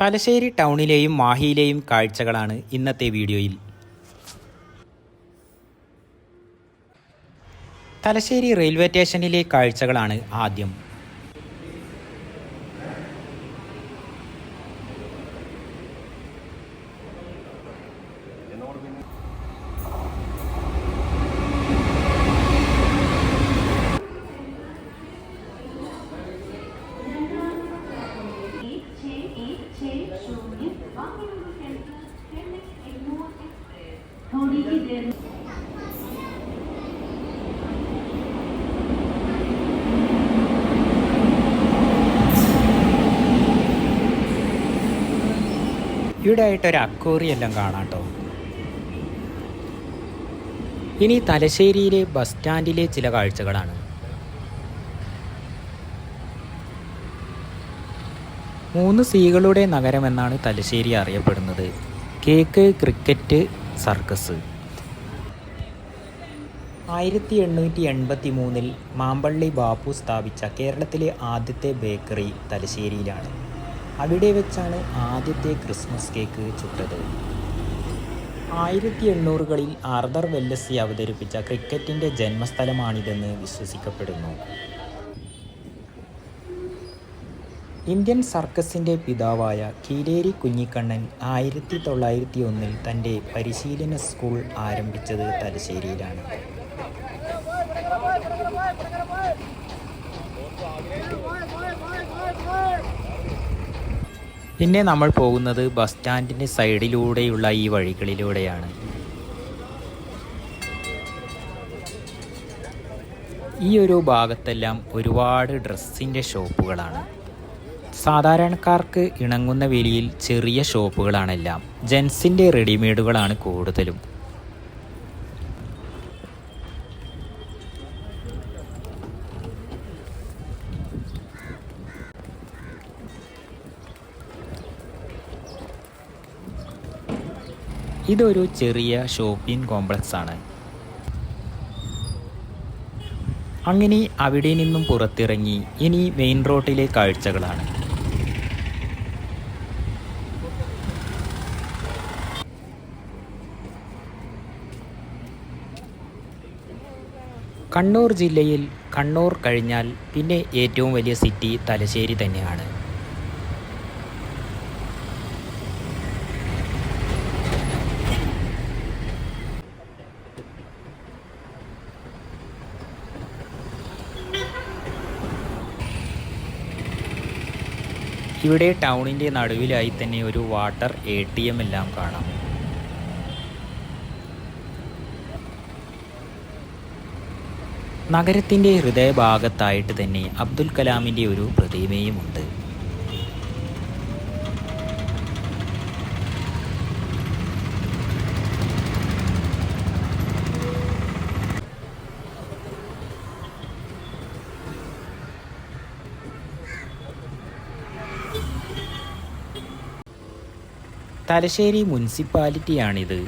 തലശ്ശേരി ടൗണിലെയും മാഹിയിലെയും കാഴ്ചകളാണ് ഇന്നത്തെ വീഡിയോയിൽ. തലശ്ശേരി റെയിൽവേ സ്റ്റേഷനിലെ കാഴ്ചകളാണ് ആദ്യം. ഇവിടെ ആയിട്ട് ഒരു അക്കോറി എല്ലാം കാണാം കേട്ടോ. ഇനി തലശ്ശേരിയിലെ ബസ് സ്റ്റാൻഡിലെ ചില കാഴ്ചകളാണ്. മൂന്ന് സീകളുടെ നഗരമെന്നാണ് തലശ്ശേരി അറിയപ്പെടുന്നത്. Cake cricket circus. ആയിരത്തി എണ്ണൂറ്റി എൺപത്തി മൂന്നിൽ മാമ്പള്ളി ബാപ്പു സ്ഥാപിച്ച കേരളത്തിലെ ആദ്യത്തെ ബേക്കറി തലശ്ശേരിയിലാണ്. അവിടെ വെച്ചാണ് ആദ്യത്തെ ക്രിസ്മസ് കേക്ക് ചുട്ടത്. ആയിരത്തി എണ്ണൂറുകളിൽ ആർദർ വെല്ലസി അവതരിപ്പിച്ച ക്രിക്കറ്റിന്റെ ജന്മസ്ഥലമാണിതെന്ന് വിശ്വസിക്കപ്പെടുന്നു. ഇന്ത്യൻ സർക്കസിന്റെ പിതാവായ കീലേരി കുഞ്ഞിക്കണ്ണൻ ആയിരത്തി തൊള്ളായിരത്തി ഒന്നിൽ തന്റെ പരിശീലന സ്കൂൾ ആരംഭിച്ചത് തലശ്ശേരിയിലാണ്. പിന്നെ നമ്മൾ പോകുന്നത് ബസ് സ്റ്റാൻഡിന്റെ സൈഡിലൂടെയുള്ള ഈ വഴികളിലൂടെയാണ്. ഈ ഒരു ഭാഗത്തെല്ലാം ഒരുപാട് ഡ്രസ്സിന്റെ ഷോപ്പുകളാണ്. സാധാരണക്കാർക്ക് ഇണങ്ങുന്ന വിലയിൽ ചെറിയ ഷോപ്പുകളാണെല്ലാം. ജെൻസിന്റെ റെഡിമെയ്ഡുകളാണ് കൂടുതലും. ഇതൊരു ചെറിയ ഷോപ്പിംഗ് കോംപ്ലക്സ് ആണ്. അങ്ങനെ അവിടെ നിന്നും പുറത്തിറങ്ങി ഇനി മെയിൻ റോഡിലെ കാഴ്ചകളാണ്. കണ്ണൂർ ജില്ലയിൽ കണ്ണൂർ കഴിഞ്ഞാൽ പിന്നെ ഏറ്റവും വലിയ സിറ്റി തലശ്ശേരി തന്നെയാണ്. ഇവിടെ ടൗണിന്റെ നടുവിലായി തന്നെ ഒരു വാട്ടർ എ ടി എം എല്ലാം കാണാം. നഗരത്തിന്റെ ഹൃദയഭാഗത്തായിട്ട് തന്നെ അബ്ദുൽ കലാമിന്റെ ഒരു പ്രതിമയുമുണ്ട്. തലശ്ശേരി മുനിസിപ്പാലിറ്റിയാണിത്.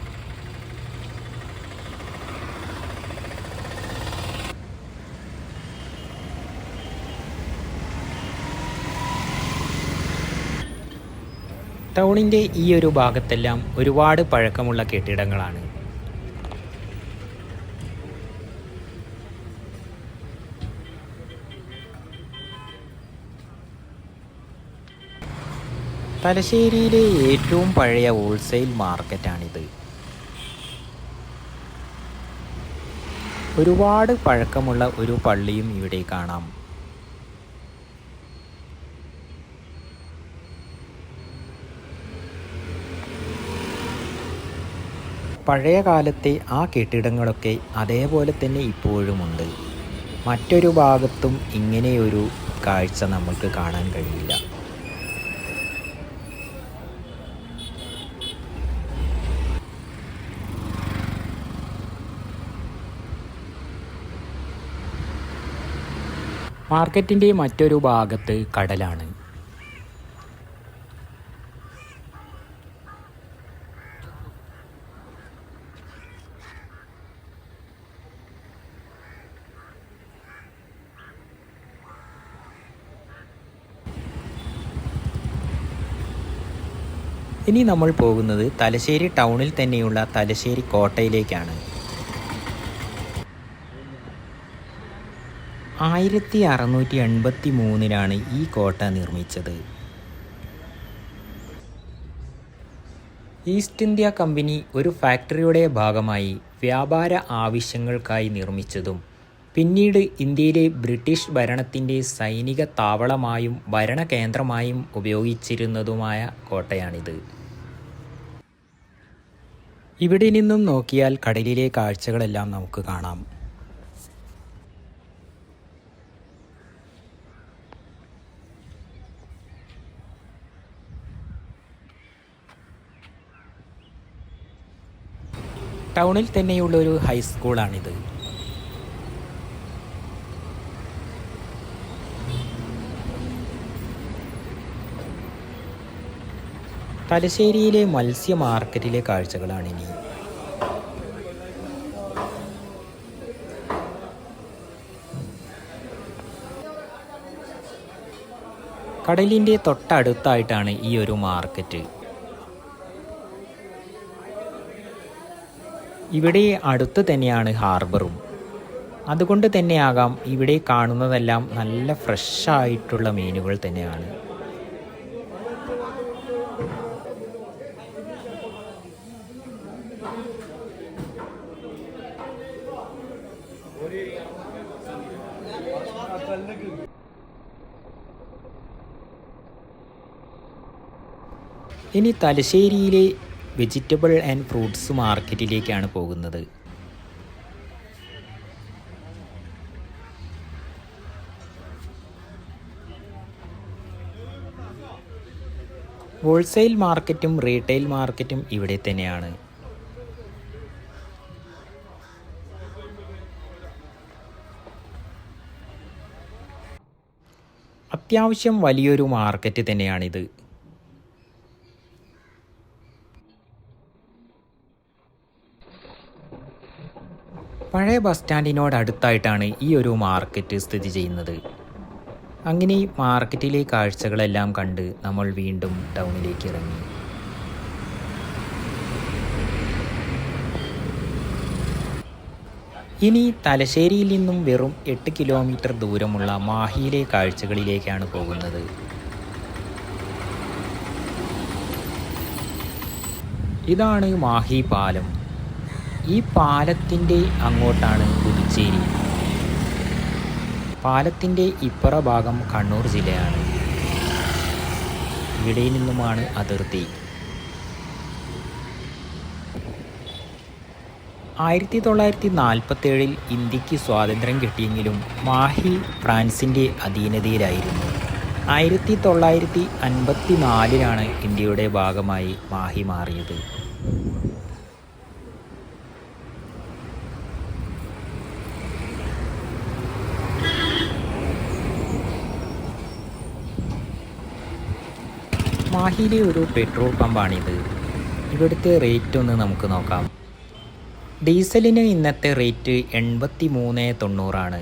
ടൗണിന്റെ ഈ ഒരു ഭാഗത്തെല്ലാം ഒരുപാട് പഴക്കമുള്ള കെട്ടിടങ്ങളാണ്. തലശ്ശേരിയിലെ ഏറ്റവും പഴയ ഹോൾസെയിൽ മാർക്കറ്റാണിത് ഒരുപാട് പഴക്കമുള്ള ഒരു പള്ളിയും ഇവിടെ കാണാം. പഴയ കാലത്തെ ആ കെട്ടിടങ്ങളൊക്കെ അതേപോലെ തന്നെ ഇപ്പോഴുമുണ്ട്. മറ്റൊരു ഭാഗത്തും ഇങ്ങനെയൊരു കാഴ്ച നമുക്ക് കാണാൻ കഴിയില്ല. മാർക്കറ്റിന്റെ മറ്റൊരു ഭാഗത്ത് കടലാണ്. ഇനി നമ്മൾ പോകുന്നത് തലശ്ശേരി ടൗണിൽ തന്നെയുള്ള തലശ്ശേരി കോട്ടയിലേക്കാണ്. ആയിരത്തി അറുന്നൂറ്റി എൺപത്തി മൂന്നിലാണ് ഈ കോട്ട നിർമ്മിച്ചത്. ഈസ്റ്റ് ഇന്ത്യ കമ്പനി ഒരു ഫാക്ടറിയുടെ ഭാഗമായി വ്യാപാര ആവശ്യങ്ങൾക്കായി നിർമ്മിച്ചതും പിന്നീട് ഇന്ത്യയിലെ ബ്രിട്ടീഷ് ഭരണത്തിന്റെ സൈനിക താവളമായും ഭരണകേന്ദ്രമായും ഉപയോഗിച്ചിരുന്നതുമായ കോട്ടയാണിത്. ഇവിടെ നിന്നും നോക്കിയാൽ കടലിലെ കാഴ്ചകളെല്ലാം നമുക്ക് കാണാം. ടൗണിൽ തന്നെയുള്ള ഒരു ഹൈസ്കൂളാണിത്. തലശ്ശേരിയിലെ മത്സ്യ മാർക്കറ്റിലെ കാഴ്ചകളാണ് ഇനി കടലിന്റെ തൊട്ടടുത്തായിട്ടാണ് ഈ ഒരു മാർക്കറ്റ്. ഇവിടെ അടുത്ത് തന്നെയാണ് ഹാർബറും. അതുകൊണ്ട് തന്നെയാകാം ഇവിടെ കാണുന്നതെല്ലാം നല്ല ഫ്രഷ് ആയിട്ടുള്ള മീനുകൾ തന്നെയാണ്. ഇനി തലശ്ശേരിയിലെ വെജിറ്റബിൾ ആൻഡ് ഫ്രൂട്ട്സ് മാർക്കറ്റിലേക്കാണ് പോകുന്നത്. ഹോൾസെയിൽ മാർക്കറ്റും റീറ്റെയിൽ മാർക്കറ്റും ഇവിടെ തന്നെയാണ്. അത്യാവശ്യം വലിയൊരു മാർക്കറ്റ് തന്നെയാണിത്. പഴയ ബസ് സ്റ്റാൻഡിനോട് അടുത്തായിട്ടാണ് ഈ ഒരു മാർക്കറ്റ് സ്ഥിതി ചെയ്യുന്നത്. അങ്ങനെ ഈ മാർക്കറ്റിലെ കാഴ്ചകളെല്ലാം കണ്ട് നമ്മൾ വീണ്ടും ടൗണിലേക്ക് ഇറങ്ങി. ഇനി തലശ്ശേരിയിൽ നിന്നും വെറും എട്ട് കിലോമീറ്റർ ദൂരമുള്ള മാഹിയിലെ കാഴ്ചകളിലേക്കാണ് പോകുന്നത്. ഇതാണ് മാഹി പാലം. ഈ പാലത്തിന്റെ അങ്ങോട്ടാണ് പുതുച്ചേരി. പാലത്തിന്റെ ഇപ്പുറ ഭാഗം കണ്ണൂർ ജില്ലയാണ്. ഇവിടെ നിന്നുമാണ് അതിർത്തി. ആയിരത്തി തൊള്ളായിരത്തി നാൽപ്പത്തേഴിൽ ഇന്ത്യയ്ക്ക് സ്വാതന്ത്ര്യം കിട്ടിയെങ്കിലും മാഹി ഫ്രാൻസിന്റെ അധീനതയിലായിരുന്നു. ആയിരത്തി തൊള്ളായിരത്തി അൻപത്തി നാലിലാണ് ഇന്ത്യയുടെ ഭാഗമായി മാഹി മാറിയത്. മാഹിയിലെ ഒരു പെട്രോൾ പമ്പാണിത്. ഇവിടുത്തെ റേറ്റ് ഒന്ന് നമുക്ക് നോക്കാം. ഡീസലിന് ഇന്നത്തെ റേറ്റ് എൺപത്തി മൂന്ന് തൊണ്ണൂറാണ്.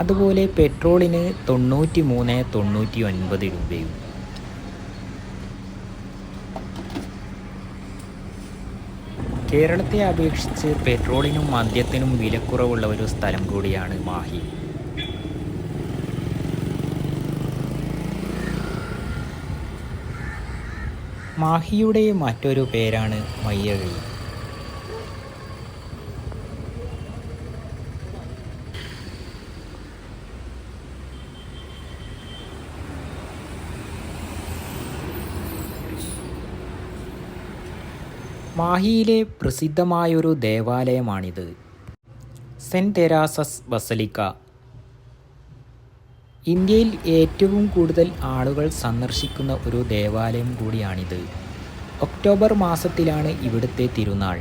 അതുപോലെ പെട്രോളിന് തൊണ്ണൂറ്റി മൂന്ന് തൊണ്ണൂറ്റി ഒൻപത് രൂപയും. കേരളത്തെ അപേക്ഷിച്ച് പെട്രോളിനും മദ്യത്തിനും വിലക്കുറവുള്ള ഒരു സ്ഥലം കൂടിയാണ് മാഹി. മാഹിയുടെ മറ്റൊരു പേരാണ് മയ്യഴി. മാഹിയിലെ പ്രസിദ്ധമായൊരു ദേവാലയമാണിത്. സെന്റ് തെരാസസ് ബസലിക്ക ഇന്ത്യയിൽ ഏറ്റവും കൂടുതൽ ആളുകൾ സന്ദർശിക്കുന്ന ഒരു ദേവാലയം കൂടിയാണിത്. ഒക്ടോബർ മാസത്തിലാണ് ഇവിടുത്തെ തിരുനാൾ.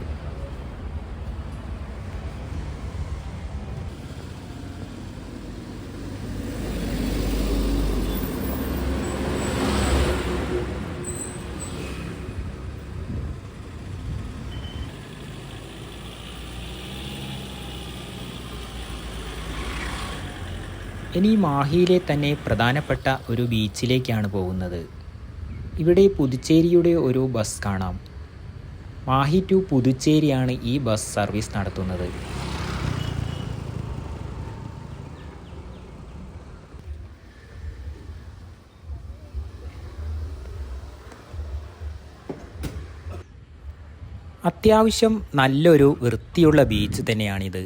ഇനി മാഹിയിലെ തന്നെ പ്രധാനപ്പെട്ട ഒരു ബീച്ചിലേക്കാണ് പോകുന്നത്. ഇവിടെ പുതുച്ചേരിയുടെ ഒരു ബസ് കാണാം. മാഹി ടു പുതുച്ചേരിയാണ് ഈ ബസ് സർവീസ് നടത്തുന്നത്. അത്യാവശ്യം നല്ലൊരു വൃത്തിയുള്ള ബീച്ച് തന്നെയാണിത്.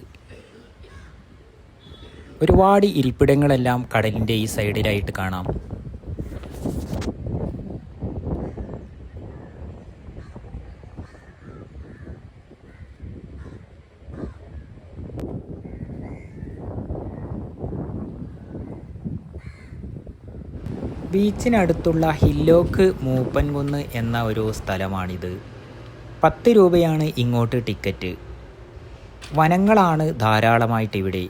ഒരുപാട് ഇരിപ്പിടങ്ങളെല്ലാം കടലിന്റെ ഈ സൈഡിലായിട്ട് കാണാം. ബീച്ചിനടുത്തുള്ള ഹില്ലോക്ക് മൂപ്പൻകുന്ന് എന്ന ഒരു സ്ഥലമാണിത്. പത്ത് രൂപയാണ് ഇങ്ങോട്ട് ടിക്കറ്റ്. വനങ്ങളാണ് ധാരാളമായിട്ട് ഇവിടെ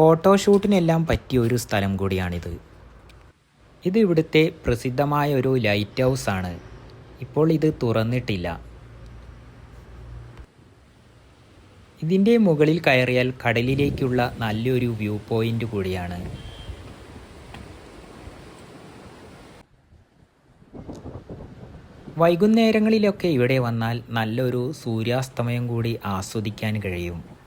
ഫോട്ടോഷൂട്ടിനെല്ലാം പറ്റിയ ഒരു സ്ഥലം കൂടിയാണിത്. ഇത് ഇവിടുത്തെ പ്രസിദ്ധമായ ഒരു ലൈറ്റ് ഹൗസ് ആണ്. ഇപ്പോൾ ഇത് തുറന്നിട്ടില്ല. ഇതിന്റെ മുകളിൽ കയറിയാൽ കടലിലേക്കുള്ള നല്ലൊരു വ്യൂ പോയിന്റ് കൂടിയാണ്. വൈകുന്നേരങ്ങളിലൊക്കെ ഇവിടെ വന്നാൽ നല്ലൊരു സൂര്യാസ്തമയം കൂടി ആസ്വദിക്കാൻ കഴിയും.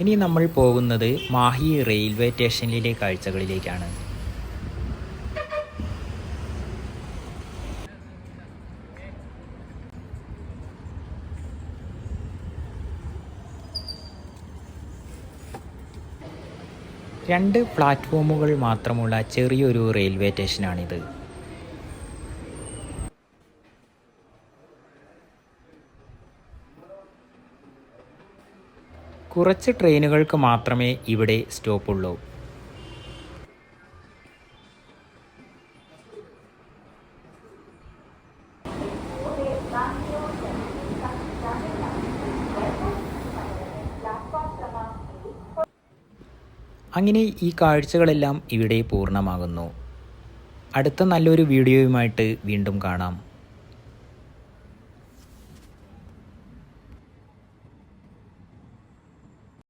ഇനി നമ്മൾ പോകുന്നത് മാഹി റെയിൽവേ സ്റ്റേഷനിലെ കാഴ്ചകളിലേക്കാണ്. രണ്ട് പ്ലാറ്റ്ഫോമുകൾ മാത്രമുള്ള ചെറിയൊരു റെയിൽവേ സ്റ്റേഷനാണിത്. കുറച്ച് ട്രെയിനുകൾക്ക് മാത്രമേ ഇവിടെ സ്റ്റോപ്പ് ഉള്ളൂ അങ്ങനെ ഈ കാഴ്ചകളെല്ലാം ഇവിടെ പൂർണമാകുന്നു. അടുത്ത നല്ലൊരു വീഡിയോയുമായിട്ട് വീണ്ടും കാണാം.